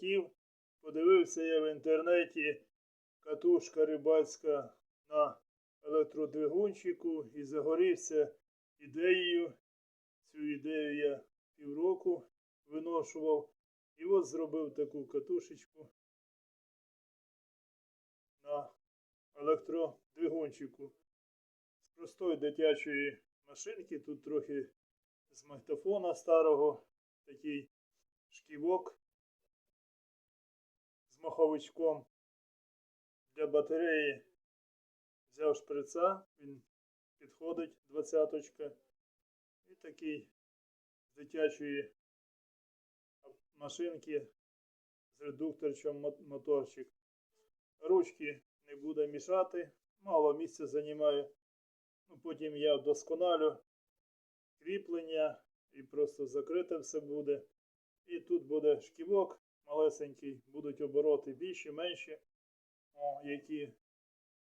Ків. Подивився я в інтернеті катушка рибацька на електродвигунчику і загорівся ідеєю. Цю ідею я півроку виношував. І от зробив таку катушечку на електродвигунчику. З простої дитячої машинки, тут трохи з магнітофона старого, такий шківок з маховичком для батареї. Взяв шприца, він підходить двадцяточка. І такий з дитячої машинки з редукторчем мо- моторчик. Ручки не буде мішати, мало місця займає. Ну, потім я вдосконалю кріплення і просто закрите все буде. І тут буде шківок малесенький, будуть обороти більші, менші, о, які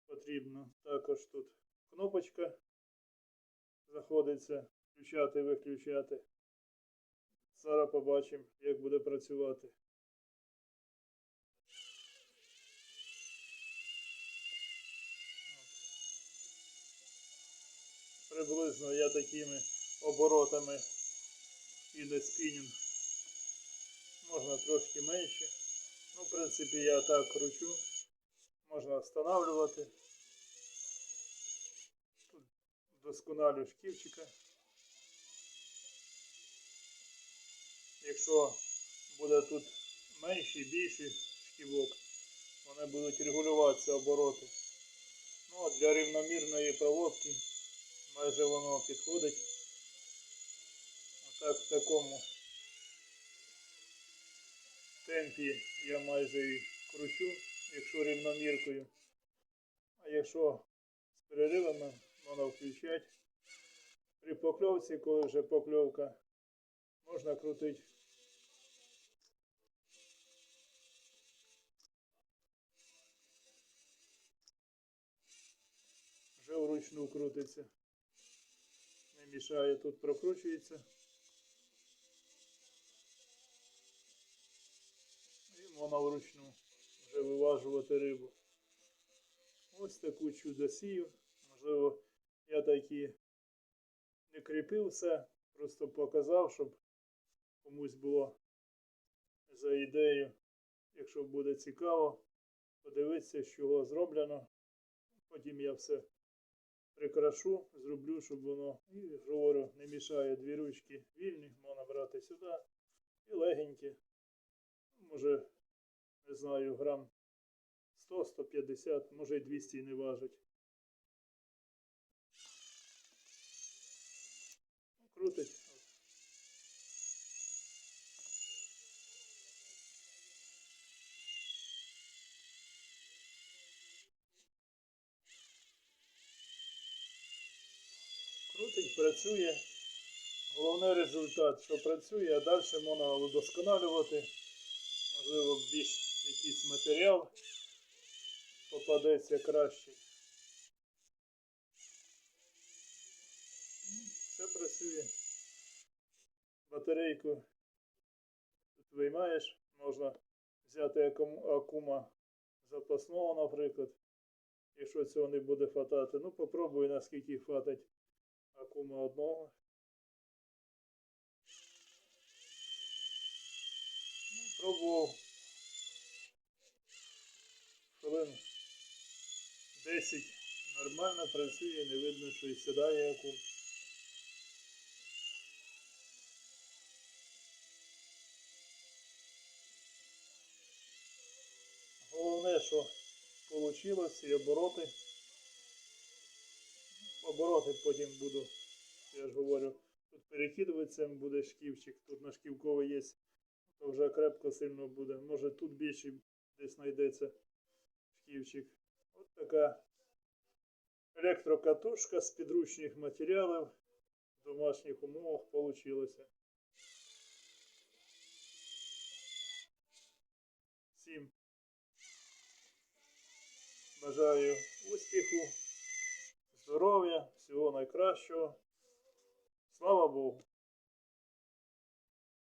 потрібно. Також тут кнопочка знаходиться, включати, виключати. Зараз побачимо, як буде працювати. Приблизно я такими оборотами іде спінінг. Можна трошки менше. Ну, в принципі, я так кручу. Можна встановлювати. Тут вдосконалю шківчика. Якщо буде тут менший, більший шківок, вони будуть регулюватися обороти. Ну, а для рівномірної проводки майже воно підходить. Отак в такому темпі я майже і кручу, якщо рівноміркою. А якщо з переривами, можна включати. При покльовці, коли вже покльовка, можна крутити. Вже вручну крутиться. Не мішає, тут прокручується. І можна вручну вже виважувати рибу. Ось таку чудосію. Можливо, я такі не кріпив все, просто показав, щоб комусь було за ідею, якщо буде цікаво, подивитися, з чого зроблено. Потім я все прикрашу, зроблю, щоб воно, і говорю, не мішає дві ручки вільні, можна брати сюди і легенькі. Може, не знаю, грам 100-150, може й 200 не важить. Крутить. Крутить, працює. Головний результат, що працює, а далі можна удосконалювати. Можливо, більш якийсь матеріал попадеться кращий. Все працює. Батарейку тут виймаєш, можна взяти акум- акума запасного, наприклад. Якщо цього не буде хватати. Ну, попробуй наскільки хватить акума одного. Ну, пробував. Хвилин 10 нормально працює, не видно, що і сідає акум. Головне, що вийшло, і обороти. Обороти потім буду, я ж говорю, тут перекидуватися буде шківчик, тут на шківковий є, то вже крепко сильно буде. Може тут більше десь знайдеться шківчик. От така електрокатушка з підручних матеріалів в домашніх умовах вийшло. Всім бажаю успіху, здоров'я, всього найкращого. Слава Богу!